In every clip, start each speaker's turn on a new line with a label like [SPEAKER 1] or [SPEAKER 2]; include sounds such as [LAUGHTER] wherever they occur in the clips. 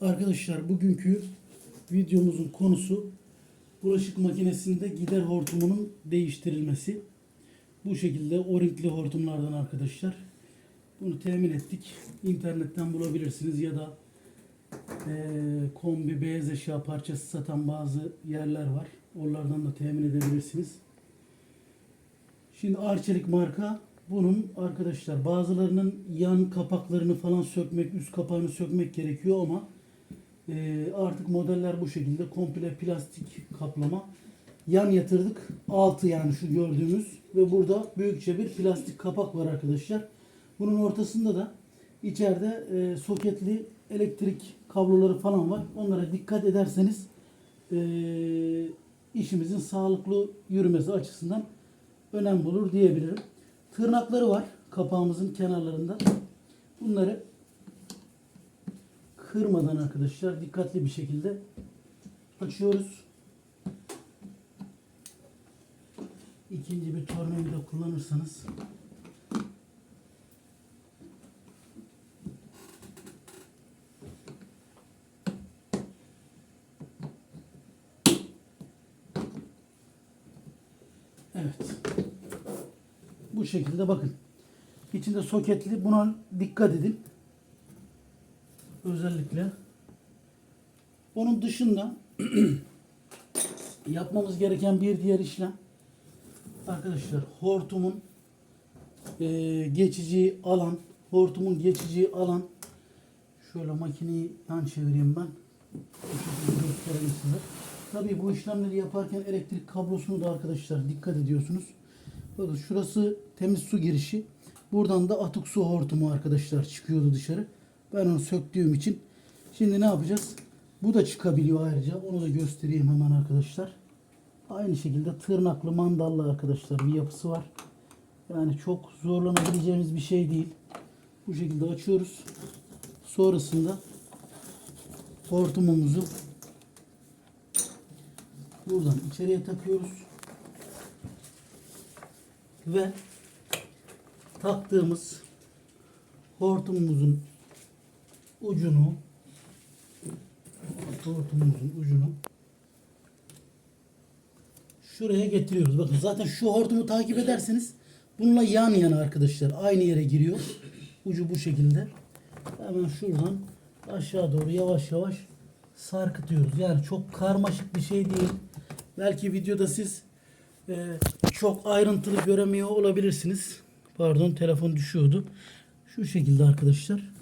[SPEAKER 1] Arkadaşlar bugünkü videomuzun konusu bulaşık makinesinde gider hortumunun değiştirilmesi. Bu şekilde o-ringli hortumlardan arkadaşlar. Bunu temin ettik. İnternetten bulabilirsiniz ya da eee, kombi beyaz eşya parçası satan bazı yerler var. Oralardan da temin edebilirsiniz. Şimdi Arçelik marka bunun arkadaşlar bazılarının yan kapaklarını falan sökmek, üst kapağını sökmek gerekiyor ama e, artık modeller bu şekilde komple plastik kaplama. Yan yatırdık. Altı yani şu gördüğümüz ve burada büyükçe bir plastik kapak var arkadaşlar. Bunun ortasında da içeride e, soketli elektrik kabloları falan var. Onlara dikkat ederseniz e, işimizin sağlıklı yürümesi açısından önem bulur diyebilirim. Tırnakları var kapağımızın kenarlarında. Bunları kırmadan arkadaşlar dikkatli bir şekilde açıyoruz. İkinci bir tornavida kullanırsanız Evet. Bu şekilde bakın. İçinde soketli. Buna dikkat edin. Özellikle. Onun dışında [CLEARS THROAT] yapmamız gereken bir diğer işlem arkadaşlar hortumun eee, geçici alan hortumun geçici alan şöyle makineyi yan çevireyim ben göstereyim. Tabii bu işlemleri yaparken elektrik kablosunu da arkadaşlar dikkat ediyorsunuz. Bakın şurası temiz su girişi. Buradan da atık su hortumu arkadaşlar çıkıyordu dışarı. Ben onu söktüğüm için. Şimdi ne yapacağız? Bu da çıkabiliyor ayrıca. Onu da göstereyim hemen arkadaşlar. Aynı şekilde tırnaklı mandallı arkadaşlar bir yapısı var. Yani çok zorlanabileceğimiz bir şey değil. Bu şekilde açıyoruz. Sonrasında hortumumuzu buradan içeriye takıyoruz. Ve taktığımız hortumumuzun ucunu hortumumuzun ucunu şuraya getiriyoruz. Bakın zaten şu hortumu takip ederseniz bununla yan yana arkadaşlar aynı yere giriyor. Ucu bu şekilde. Hemen şuradan aşağı doğru yavaş yavaş sarkıtıyoruz. Yani çok karmaşık bir şey değil. Belki videoda siz e, çok ayrıntılı göremiyor olabilirsiniz. Pardon telefon düşüyordu. Şu şekilde arkadaşlar.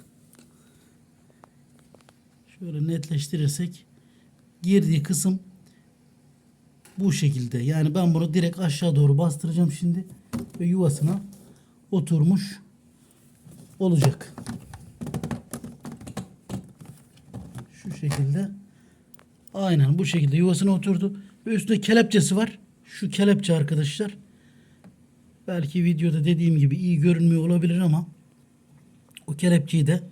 [SPEAKER 1] Şöyle netleştirirsek girdiği kısım bu şekilde. Yani ben bunu direkt aşağı doğru bastıracağım şimdi ve yuvasına oturmuş olacak. Şu şekilde. Aynen bu şekilde yuvasına oturdu. Ve üstünde kelepçesi var. Şu kelepçe arkadaşlar. Belki videoda dediğim gibi iyi görünmüyor olabilir ama o kelepçeyi de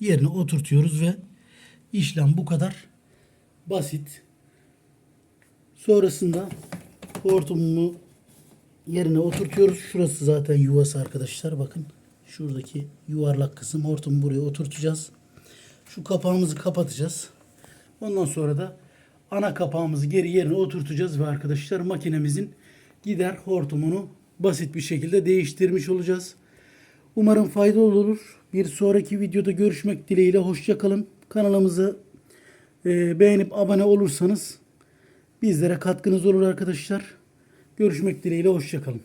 [SPEAKER 1] yerine oturtuyoruz ve işlem bu kadar basit. Sonrasında hortumumu yerine oturtuyoruz. Şurası zaten yuvası arkadaşlar. Bakın şuradaki yuvarlak kısım hortumu buraya oturtacağız. Şu kapağımızı kapatacağız. Ondan sonra da ana kapağımızı geri yerine oturtacağız ve arkadaşlar makinemizin gider hortumunu basit bir şekilde değiştirmiş olacağız. Umarım faydalı olur. Bir sonraki videoda görüşmek dileğiyle. Hoşçakalın. Kanalımızı e, beğenip abone olursanız bizlere katkınız olur arkadaşlar. Görüşmek dileğiyle. Hoşçakalın.